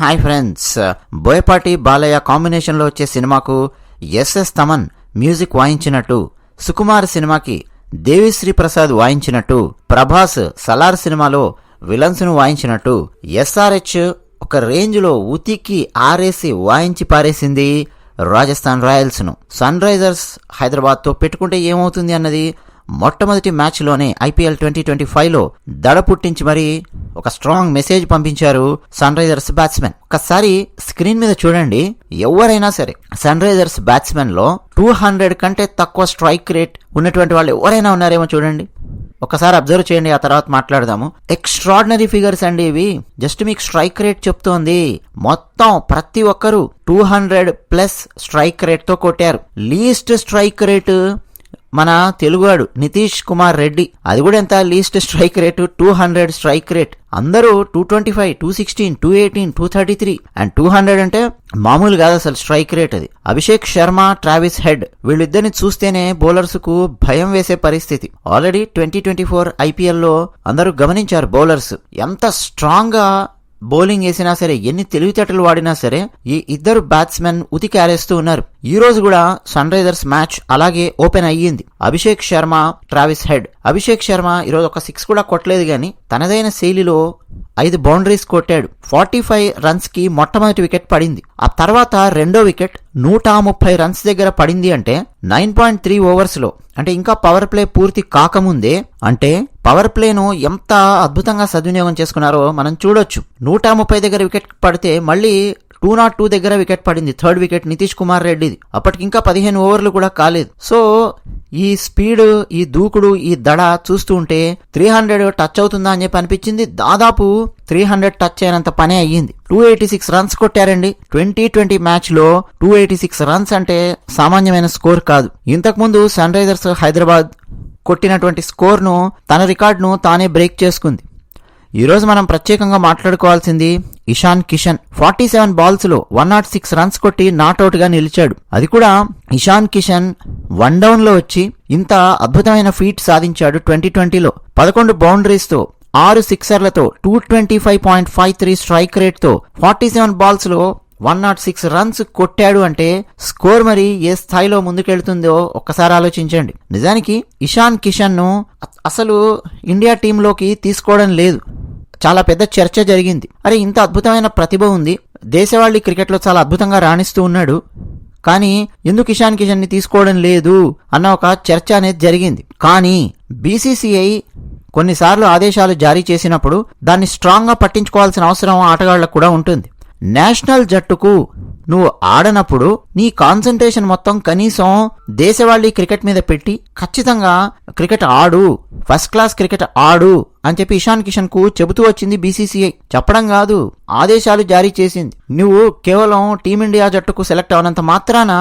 Hi friends. Boyapati Balayya కాంబినేషన్లో వచ్చే సినిమాకు ఎస్ఎస్ తమన్ మ్యూజిక్ వాయించినట్టు సుకుమార్ సినిమాకి దేవిశ్రీ ప్రసాద్ వాయించినట్టు ప్రభాస్ సలార్ సినిమాలో విలన్స్ను వాయించినట్టు ఎస్ఆర్హెచ్ ఒక రేంజ్లో ఉతికి ఆరేసి వాయించి పారేసింది రాజస్థాన్ రాయల్స్ను సన్ రైజర్స్ హైదరాబాద్తో పెట్టుకుంటే ఏమవుతుంది అన్నది మొట్టమొదటి మ్యాచ్లోనే ఐపీఎల్ ట్వంటీ ట్వంటీ ఫైవ్లో దడ పుట్టించి మరీ ఒక స్ట్రాంగ్ మెసేజ్ పంపించారు సన్ రైజర్స్ బ్యాట్స్మెన్ ఒకసారి స్క్రీన్ మీద చూడండి. ఎవరైనా సరే సన్ రైజర్స్ బ్యాట్స్మెన్లో టూ హండ్రెడ్ కంటే తక్కువ స్ట్రైక్ రేట్ ఉన్నటువంటి వాళ్ళు ఎవరైనా ఉన్నారేమో చూడండి. ఒకసారి అబ్జర్వ్ చేయండి ఆ తర్వాత మాట్లాడదాము. ఎక్స్ట్రాడినరీ ఫిగర్స్ అండి ఇవి. జస్ట్ మీకు స్ట్రైక్ రేట్ చెప్తోంది. మొత్తం ప్రతి ఒక్కరు టూ హండ్రెడ్ ప్లస్ స్ట్రైక్ రేట్తో కొట్టారు. లీస్ట్ స్ట్రైక్ రేటు మన తెలుగువాడు నితీష్ కుమార్ రెడ్డి. అది కూడా ఎంత? Least strike rate two hundred strike rate. అందరూ two twenty five two sixteen two eighteen two thirty three. And two hundred అంటే మామూలు కాదు అసలు స్ట్రైక్ రేట్ అది. Abhishek Sharma Travis Head. వీళ్ళిద్దరిని చూస్తేనే బౌలర్స్కు భయం వేసే పరిస్థితి. ఆల్రెడీ ట్వంటీ ట్వంటీ ఫోర్ ఐపీఎల్లో అందరూ గమనించారు బౌలర్స్. ఎంత స్ట్రాంగ్గా బౌలింగ్ వేసినా సరే ఎన్ని తెలివితేటలు వాడినా సరే ఈ ఇద్దరు బ్యాట్స్మెన్ ఉతికారేస్తూ ఉన్నారు. ఈ రోజు కూడా సన్ రైజర్స్ మ్యాచ్ అలాగే ఓపెన్ అయ్యింది. Abhishek Sharma Travis Head. Abhishek Sharma ఈరోజు ఒక సిక్స్ కూడా కొట్టలేదు గాని తనదైన శైలిలో ఐదు బౌండరీస్ కొట్టాడు. ఫార్టీ ఫైవ్ రన్స్కి మొట్టమొదటి వికెట్ పడింది. ఆ తర్వాత రెండో వికెట్ నూట ముప్పై రన్స్ దగ్గర పడింది అంటే నైన్ పాయింట్ త్రీ ఓవర్స్లో. అంటే ఇంకా పవర్ ప్లే పూర్తి కాకముందే అంటే పవర్ ప్లేను ఎంత అద్భుతంగా సద్వినియోగం చేసుకున్నారో మనం చూడొచ్చు. నూట ముప్పై దగ్గర వికెట్ పడితే మళ్ళీ టూ నాట్ టూ దగ్గర వికెట్ పడింది. థర్డ్ వికెట్ నితీష్ కుమార్ రెడ్డిది. అప్పటికి ఇంకా పదిహేను ఓవర్లు కూడా కాలేదు. సో ఈ స్పీడ్ ఈ దూకుడు ఈ దడ చూస్తూ ఉంటే త్రీ హండ్రెడ్ టచ్ అవుతుందా అని చెప్పి అనిపించింది. దాదాపు త్రీ హండ్రెడ్ టచ్ అయినంత పనే అయ్యింది. టూ ఎయిటీ సిక్స్ రన్స్ కొట్టారండి. ట్వంటీ ట్వంటీ మ్యాచ్లో టూ ఎయిటీ సిక్స్ రన్స్ అంటే సామాన్యమైన స్కోర్ కాదు. ఇంతకుముందు సన్ రైజర్స్ హైదరాబాద్ కొట్టినటువంటి స్కోర్ను తన రికార్డును తానే బ్రేక్ చేసుకుంది. ఈరోజు మనం ప్రత్యేకంగా మాట్లాడుకోవాల్సింది ఇషాన్ కిషన్. ఫార్టీ సెవెన్ బాల్స్లో వన్ నాట్ సిక్స్ రన్స్ కొట్టి నాట్అవుట్గా నిలిచాడు. అది కూడా ఇషాన్ కిషన్ వన్ డౌన్లో వచ్చి ఇంత అద్భుతమైన ఫీట్ సాధించాడు ట్వంటీ ట్వంటీలో. పదకొండు బౌండరీస్తో ఆరు సిక్సర్లతో two twenty five point five three strike రేట్తో forty seven బాల్స్లో వన్ నాట్ సిక్స్ రన్స్ కొట్టాడు అంటే స్కోర్ మరి ఏ స్థాయిలో ముందుకెళ్తుందో ఒక్కసారి ఆలోచించండి. నిజానికి ఇషాన్ కిషన్ను అసలు ఇండియా టీంలోకి తీసుకోవడం లేదు. చాలా పెద్ద చర్చ జరిగింది. అరే ఇంత అద్భుతమైన ప్రతిభ ఉంది. దేశవాళీ క్రికెట్లో చాలా అద్భుతంగా రాణిస్తూ ఉన్నాడు. కానీ ఎందుకు ఇషాన్ కిషన్ని తీసుకోవడం లేదు అన్న ఒక చర్చ అనేది జరిగింది. కానీ బీసీసీఐ కొన్నిసార్లు ఆదేశాలు జారీ చేసినప్పుడు దాన్ని స్ట్రాంగ్గా పట్టించుకోవాల్సిన అవసరం ఆటగాళ్ళకు కూడా ఉంటుంది. నేషనల్ జట్టుకు నువ్వు ఆడనప్పుడు నీ కాన్సన్ట్రేషన్ మొత్తం కనీసం దేశవాళీ క్రికెట్ మీద పెట్టి ఖచ్చితంగా క్రికెట్ ఆడు. ఫస్ట్ క్లాస్ క్రికెట్ ఆడు అని చెప్పి ఇషాన్ కిషన్కు చెబుతూ వచ్చింది బీసీసీఐ చెప్పడం కాదు ఆదేశాలు జారీ చేసింది. నువ్వు కేవలం టీమిండియా జట్టుకు సెలెక్ట్ అవనంత మాత్రాన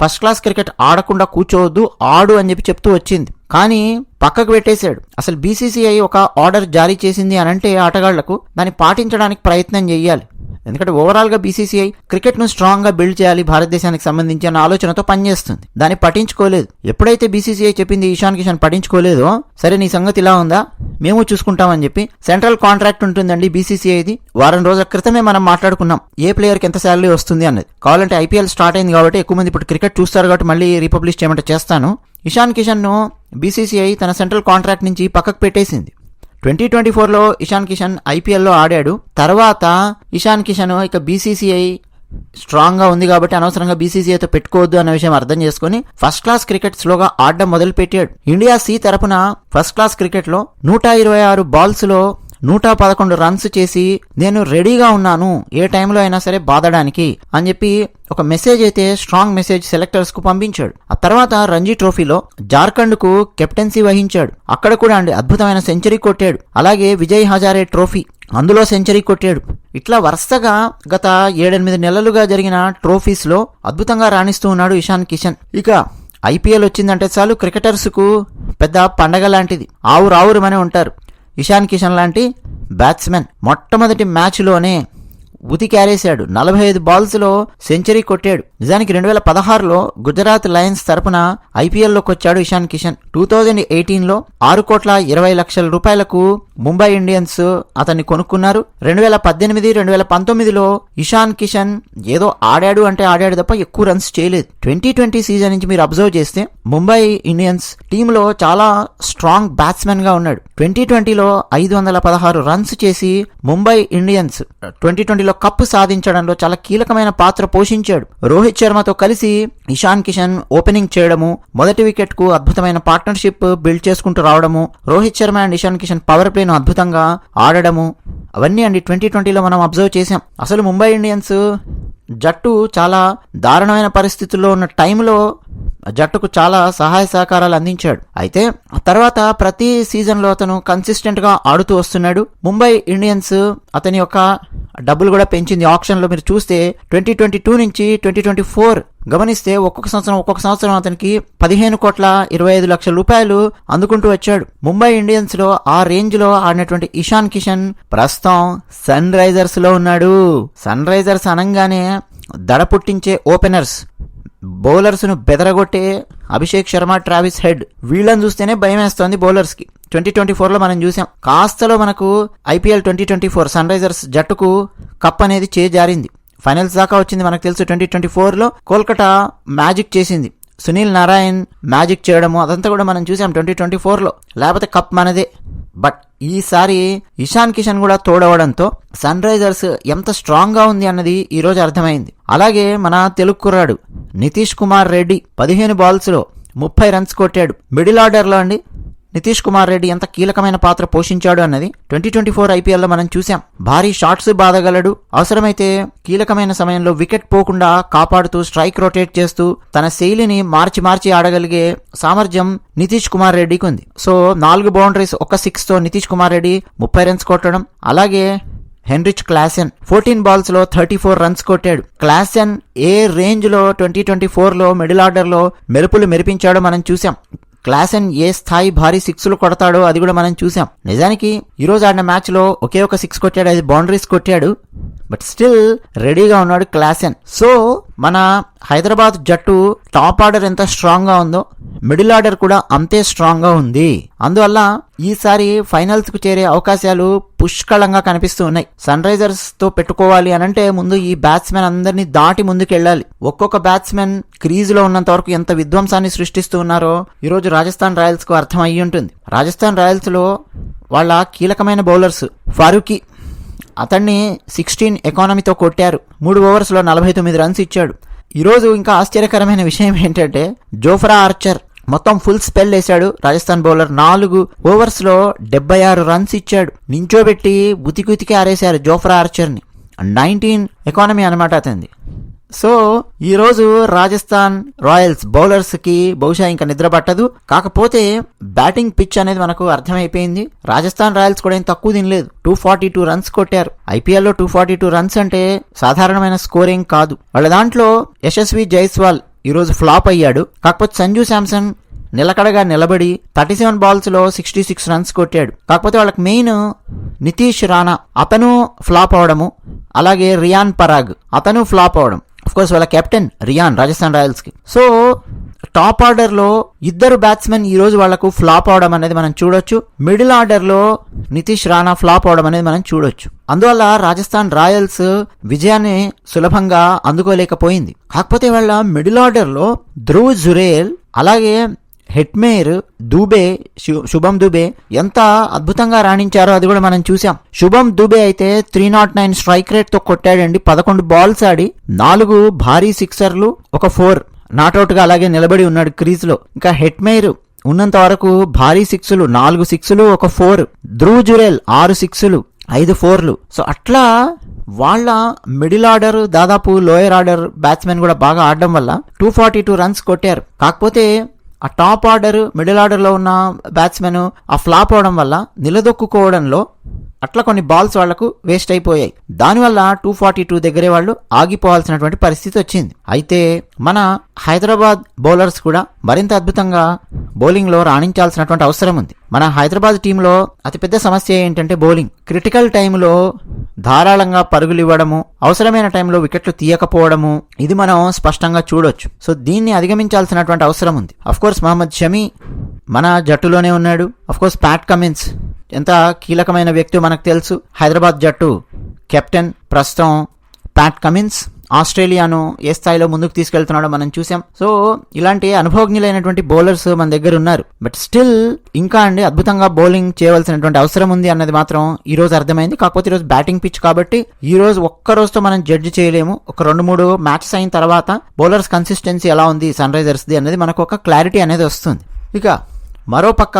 ఫస్ట్ క్లాస్ క్రికెట్ ఆడకుండా కూర్చోవద్దు ఆడు అని చెప్పి చెప్తూ వచ్చింది. కానీ పక్కకు పెట్టేశాడు. అసలు బీసీసీఐ ఒక ఆర్డర్ జారీ చేసింది అని అంటే ఆటగాళ్ళకు దాన్ని పాటించడానికి ప్రయత్నం చేయాలి. ఎందుకంటే ఓవరాల్గా బీసీసీఐ క్రికెట్ను స్ట్రాంగ్గా బిల్డ్ చేయాలి భారతదేశానికి సంబంధించి అన్న ఆలోచనతో పనిచేస్తుంది. దాన్ని పట్టించుకోలేదు. ఎప్పుడైతే బీసీసీఐ చెప్పింది ఈశాన్ కిషన్ పట్టించుకోలేదో సరే నీ సంగతి ఇలా ఉందా? మేము చూసుకుంటామని చెప్పి సెంట్రల్ కాంట్రాక్ట్ ఉంటుందండి బీసీసీఐది వారం రోజుల క్రితమే మనం మాట్లాడుకున్నాం. ఏ ప్లేయర్కి ఎంత శాలరీ వస్తుంది అన్నది. కావాలంటే ఐపీఎల్ స్టార్ట్ అయింది కాబట్టి ఎక్కువ మంది ఇప్పుడు క్రికెట్ చూస్తారు కాబట్టి మళ్ళీ రీపబ్లిష్ చేయమంటే చేస్తాను. ఇషాన్ కిషన్ను బీసీసీఐ తన సెంట్రల్ కాంట్రాక్ట్ నుంచి పక్కకు పెట్టేసింది. ట్వంటీ ట్వంటీ ఫోర్లో ఇషాన్ కిషన్ ఐపీఎల్లో ఆడాడు. తర్వాత ఇషాన్ కిషన్ ఇక బీసీసీఐ స్ట్రాంగ్గా ఉంది కాబట్టి అనవసరంగా బీసీసీఐతో పెట్టుకోవద్దు అన్న విషయం అర్థం చేసుకుని ఫస్ట్ క్లాస్ క్రికెట్ స్లోగా ఆడడం మొదలుపెట్టాడు. ఇండియా సి తరపున ఫస్ట్ క్లాస్ క్రికెట్లో నూట ఇరవై ఆరు బాల్స్లో నూట పదకొండు రన్స్ చేసి నేను రెడీగా ఉన్నాను ఏ టైంలో అయినా సరే బాదడానికి అని చెప్పి ఒక మెసేజ్ అయితే స్ట్రాంగ్ మెసేజ్ సెలెక్టర్స్కు పంపించాడు. ఆ తర్వాత రంజీ ట్రోఫీలో జార్ఖండ్కు కెప్టెన్సీ వహించాడు. అక్కడ కూడా అండి అద్భుతమైన సెంచరీ కొట్టాడు. అలాగే విజయ్ హజారే ట్రోఫీ అందులో సెంచరీ కొట్టాడు. ఇట్లా వరుసగా గత ఏడెనిమిది నెలలుగా జరిగిన ట్రోఫీస్లో అద్భుతంగా రాణిస్తూ ఉన్నాడు ఇషాన్ కిషన్. ఇక ఐపీఎల్ వచ్చిందంటే చాలు క్రికెటర్స్కు పెద్ద పండగ లాంటిది. ఆవురావురమనే ఉంటారు. ఇషాన్ కిషన్ లాంటి బ్యాట్స్మెన్ మొట్టమొదటి మ్యాచ్లోనే ఉతికారేశాడు. నలభై ఐదు బాల్స్లో సెంచరీ కొట్టాడు. నిజానికి రెండు వేల పదహారులో గుజరాత్ లయన్స్ తరపున ఐపీఎల్లోకి వచ్చాడు ఇషాన్ కిషన్. టూ థౌజండ్ ఎయిటీన్లో ఆరు కోట్ల ఇరవై లక్షల రూపాయలకు ముంబై ఇండియన్స్ అతన్ని కొనుక్కున్నారు. రెండు వేల పద్దెనిమిది రెండు వేల పంతొమ్మిదిలో ఇషాన్ కిషన్ ఏదో ఆడాడు అంటే ఆడాడు తప్ప ఎక్కువ రన్స్ చేయలేదు. ట్వంటీ ట్వంటీ సీజన్ నుంచి మీరు అబ్జర్వ్ చేస్తే ముంబై ఇండియన్స్ టీంలో చాలా స్ట్రాంగ్ బ్యాట్స్మెన్గా ఉన్నాడు. ట్వంటీ ట్వంటీలో ఐదు వందల పదహారు రన్స్ చేసి ముంబై ఇండియన్స్ ట్వంటీ ట్వంటీలో కప్పు సాధించడంలో చాలా కీలకమైన పాత్ర పోషించాడు. రోహిత్ శర్మతో కలిసి ఇషాన్ కిషన్ ఓపెనింగ్ చేయడము మొదటి వికెట్కు అద్భుతమైన పార్ట్నర్షిప్ బిల్డ్ చేసుకుంటూ రావడము రోహిత్ శర్మ అండ్ ఇషాన్ కిషన్ పవర్ ప్లేను అద్భుతంగా ఆడడము అవన్నీ అండి ట్వంటీ ట్వంటీలో మనం అబ్జర్వ్ చేసాం. అసలు ముంబై ఇండియన్స్ జట్టు చాలా దారుణమైన పరిస్థితుల్లో ఉన్న టైంలో జట్టుకు చాలా సహాయ సహకారాలు అందించాడు. అయితే ఆ తర్వాత ప్రతి సీజన్లో అతను కన్సిస్టెంట్గా ఆడుతూ వస్తున్నాడు. ముంబై ఇండియన్స్ అతని యొక్క డబ్బులు కూడా పెంచింది. ఆప్షన్లో మీరు చూస్తే ట్వంటీ ట్వంటీ టూ నుంచి ట్వంటీ ట్వంటీ ఫోర్ గమనిస్తే ఒక్కొక్క సంవత్సరం ఒక్కొక్క సంవత్సరం అతనికి పదిహేను కోట్ల ఇరవై ఐదు లక్షల రూపాయలు అందుకుంటూ వచ్చాడు. ముంబై ఇండియన్స్లో ఆ రేంజ్లో ఆడినటువంటి ఇషాన్ కిషన్ ప్రస్తుతం సన్ రైజర్స్లో ఉన్నాడు. సన్ రైజర్స్ అనగానే దడ పుట్టించే ఓపెనర్స్. బౌలర్స్ను బెదరగొట్టే అభిషేక్ శర్మ ట్రావిస్ హెడ్ వీళ్ళని చూస్తేనే భయం వేస్తోంది బౌలర్స్కి ట్వంటీ ట్వంటీ ఫోర్లో మనం చూసాం కాస్తలో మనకు IPL twenty twenty four Sunrisers జట్టుకు కప్ అనేది చేజారింది. ఫైనల్స్ దాకా వచ్చింది మనకు తెలుసు ట్వంటీ ట్వంటీ ఫోర్లో కోల్కతా మ్యాజిక్ చేసింది. సునీల్ నారాయణ్ మ్యాజిక్ చేయడము అదంతా కూడా మనం చూసాం ట్వంటీ ట్వంటీ ఫోర్లో. లేకపోతే కప్ మనదే. బట్ ఈసారి ఇషాన్ కిషన్ కూడా తోడవడంతో సన్ రైజర్స్ ఎంత స్ట్రాంగ్గా ఉంది అన్నది ఈరోజు అర్థమైంది. అలాగే మన తెలుగు కుర్రాడు నితీష్ కుమార్ రెడ్డి పదిహేను బాల్స్లో ముప్పై రన్స్ కొట్టాడు. మిడిల్ ఆర్డర్లో అండి నితీష్ కుమార్ రెడ్డి ఎంత కీలకమైన పాత్ర పోషించాడు అన్నది ట్వంటీ ట్వంటీ ఫోర్ ఐపీఎల్లో మనం చూసాం భారీ షాట్స్ బాధగలడు. అవసరమైతే కీలకమైన సమయంలో వికెట్ పోకుండా కాపాడుతూ స్ట్రైక్ రొటేట్ చేస్తూ తన శైలిని మార్చి మార్చి ఆడగలిగే సామర్థ్యం నితీష్ కుమార్ రెడ్డికి ఉంది. సో నాలుగు బౌండరీస్ ఒక సిక్స్తో నితీష్ కుమార్ రెడ్డి ముప్పై రన్స్ కొట్టడం అలాగే హెన్రిచ్ క్లాసెన్ ఫోర్టీన్ బాల్స్లో థర్టీ ఫోర్ రన్స్ కొట్టాడు. క్లాసెన్ ఏ రేంజ్లో ట్వంటీ ట్వంటీ ఫోర్లో మిడిల్ ఆర్డర్లో మెరుపులు మెరిపించాడో మనం చూసాం క్లాసెన్ ఏ స్థాయి భారీ సిక్స్లు కొడతాడో అది కూడా మనం చూసాం నిజానికి ఈరోజు ఆడిన మ్యాచ్లో ఒకే ఒక సిక్స్ కొట్టాడు అది బౌండరీస్ కొట్టాడు. బట్ స్టిల్ రెడీగా ఉన్నాడు క్లాసెన్. సో మన హైదరాబాద్ జట్టు టాప్ ఆర్డర్ ఎంత స్ట్రాంగ్గా ఉందో మిడిల్ ఆర్డర్ కూడా అంతే స్ట్రాంగ్గా ఉంది. అందువల్ల ఈసారి ఫైనల్స్కు చేరే అవకాశాలు పుష్కలంగా కనిపిస్తూ ఉన్నాయి. సన్ రైజర్స్తో పెట్టుకోవాలి అనంటే ముందు ఈ బ్యాట్స్మెన్ అందరినీ దాటి ముందుకెళ్ళాలి. ఒక్కొక్క బ్యాట్స్మెన్ క్రీజ్లో ఉన్నంత వరకు ఎంత విధ్వంసాన్ని సృష్టిస్తూ ఉన్నారో ఈరోజు రాజస్థాన్ రాయల్స్కు అర్థం అయ్యి ఉంటుంది. రాజస్థాన్ రాయల్స్లో వాళ్ళ కీలకమైన బౌలర్స్ ఫారూఖీ అతన్ని సిక్స్టీన్ ఎకానమీతో కొట్టారు. మూడు ఓవర్స్లో నలభై తొమ్మిది రన్స్ ఇచ్చాడు. ఈరోజు ఇంకా ఆశ్చర్యకరమైన విషయం ఏంటంటే జోఫ్రా ఆర్చర్ మొత్తం ఫుల్ స్పెల్ వేశాడు రాజస్థాన్ బౌలర్. నాలుగు ఓవర్స్లో డెబ్బై ఆరు రన్స్ ఇచ్చాడు. నించోబెట్టి ఉతికి ఉతికి ఆరేశారు జోఫ్రా ఆర్చర్ని నైన్టీన్ ఎకానమీ అనమాట అతనిది. సో ఈ రోజు రాజస్థాన్ రాయల్స్ బౌలర్స్కి బహుశా ఇంకా నిద్ర పట్టదు. కాకపోతే బ్యాటింగ్ పిచ్ అనేది మనకు అర్థమైపోయింది. రాజస్థాన్ రాయల్స్ కూడా ఏం తక్కువ తినలేదు. టూ ఫార్టీ టూ రన్స్ కొట్టారు. ఐపీఎల్లో టూ ఫార్టీ టూ రన్స్ అంటే సాధారణమైన స్కోరింగ్ కాదు. వాళ్ళ దాంట్లో యశస్వి జైస్వాల్ ఈరోజు ఫ్లాప్ అయ్యాడు. కాకపోతే సంజు శాంసన్ నిలకడగా నిలబడి థర్టీ సెవెన్ బాల్స్లో సిక్స్టీ సిక్స్ రన్స్ కొట్టాడు. కాకపోతే వాళ్ళకి మెయిన్ నితీష్ రాణా అతను ఫ్లాప్ అవడము అలాగే రియాన్ పరాగ్ అతను ఫ్లాప్ అవడం. కోర్స్ వాళ్ళ కెప్టెన్ రియాన్ రాజస్థాన్ రాయల్స్కి. సో టాప్ ఆర్డర్లో ఇద్దరు బ్యాట్స్మెన్ ఈ రోజు వాళ్ళకు ఫ్లాప్ అవడం అనేది మనం చూడొచ్చు. మిడిల్ ఆర్డర్లో నితీష్ రాణా ఫ్లాప్ అవడం అనేది మనం చూడొచ్చు. అందువల్ల రాజస్థాన్ రాయల్స్ విజయాన్ని సులభంగా అందుకోలేకపోయింది. కాకపోతే వాళ్ళ మిడిల్ ఆర్డర్లో ధ్రువ్ జురేల్ అలాగే హెట్మేర్ దూబే శు- శుభం దుబే ఎంత అద్భుతంగా రాణించారో అది కూడా మనం చూసాం శుభం దుబే అయితే త్రీ నాట్ నైన్ స్ట్రైక్ రేట్తో కొట్టాడండి. పదకొండు బాల్స్ ఆడి నాలుగు భారీ సిక్సర్లు ఒక ఫోర్ నాట్అవుట్గా అలాగే నిలబడి ఉన్నాడు క్రీజ్లో ఇంకా హెట్మేర్ ఉన్నంత వరకు భారీ సిక్సులు నాలుగు సిక్సులు ఒక ఫోర్ ధ్రువ్ జురేల్ ఆరు సిక్సులు ఐదు ఫోర్లు. సో అట్లా వాళ్ళ మిడిల్ ఆర్డర్ దాదాపు లోయర్ ఆర్డర్ బ్యాట్స్మెన్ కూడా బాగా ఆడడం వల్ల టూ ఫార్టీ టూ రన్స్ కొట్టారు. కాకపోతే ఆ టాప్ ఆర్డర్ మిడిల్ ఆర్డర్లో ఉన్న బ్యాట్స్మెన్ ఆ ఫ్లాప్ అవడం వల్ల నిలదొక్కుకోవడంలో అట్లా కొన్ని బాల్స్ వాళ్ళకు వేస్ట్ అయిపోయాయి. దానివల్ల టూ ఫార్టీ టూ దగ్గరే వాళ్ళు ఆగిపోవాల్సినటువంటి పరిస్థితి వచ్చింది. అయితే మన హైదరాబాద్ బౌలర్స్ కూడా మరింత అద్భుతంగా బౌలింగ్లో రాణించాల్సినటువంటి అవసరం ఉంది. మన హైదరాబాద్ టీంలో అతిపెద్ద సమస్య ఏంటంటే బౌలింగ్. క్రిటికల్ టైంలో ధారాళంగా పరుగులు ఇవ్వడము అవసరమైన టైంలో వికెట్లు తీయకపోవడము ఇది మనం స్పష్టంగా చూడొచ్చు. సో దీన్ని అధిగమించాల్సినటువంటి అవసరం ఉంది. అఫ్ కోర్స్ మహమ్మద్ షమీ మన జట్టులోనే ఉన్నాడు. అఫ్ కోర్స్ ప్యాట్ కమిన్స్ ఎంత కీలకమైన వ్యక్తి మనకు తెలుసు? హైదరాబాద్ జట్టు కెప్టెన్ ప్రస్తుతం ప్యాట్ కమిన్స్ ఆస్ట్రేలియాను ఏ స్థాయిలో ముందుకు తీసుకెళ్తున్నాడో మనం చూసాం. సో ఇలాంటి అనుభవజ్ఞులైనటువంటి బౌలర్స్ మన దగ్గర ఉన్నారు. బట్ స్టిల్ ఇంకా అండి అద్భుతంగా బౌలింగ్ చేయవలసినటువంటి అవసరం ఉంది అన్నది మాత్రం ఈ రోజు అర్థమైంది. కాకపోతే ఈ రోజు బ్యాటింగ్ పిచ్ కాబట్టి ఈ రోజు ఒక్క రోజుతో మనం జడ్జి చేయలేము. ఒక రెండు మూడు మ్యాచెస్ అయిన తర్వాత బౌలర్స్ కన్సిస్టెన్సీ ఎలా ఉంది సన్ రైజర్స్ది అనేది మనకు ఒక క్లారిటీ అనేది వస్తుంది. ఇక మరోపక్క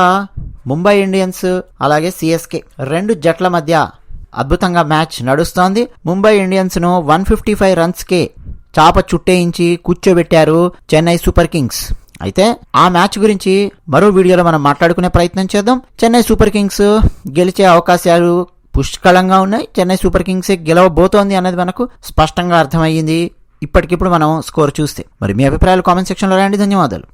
ముంబై ఇండియన్స్ అలాగే సిఎస్కే రెండు జట్ల మధ్య అద్భుతంగా మ్యాచ్ నడుస్తోంది. ముంబై ఇండియన్స్ను వన్ ఫిఫ్టీ ఫైవ్ రన్స్ కే చాప చుట్టేయించి కూర్చోబెట్టారు చెన్నై సూపర్ కింగ్స్. అయితే ఆ మ్యాచ్ గురించి మరో వీడియోలో మనం మాట్లాడుకునే ప్రయత్నం చేద్దాం. చెన్నై సూపర్ కింగ్స్ గెలిచే అవకాశాలు పుష్కలంగా ఉన్నాయి. చెన్నై సూపర్ కింగ్సే గెలవబోతోంది అన్నది మనకు స్పష్టంగా అర్థమయ్యింది. ఇప్పటికిప్పుడు మనం స్కోర్ చూస్తే. మరి మీ అభిప్రాయాలు కామెంట్ సెక్షన్లో రాయండి. ధన్యవాదాలు.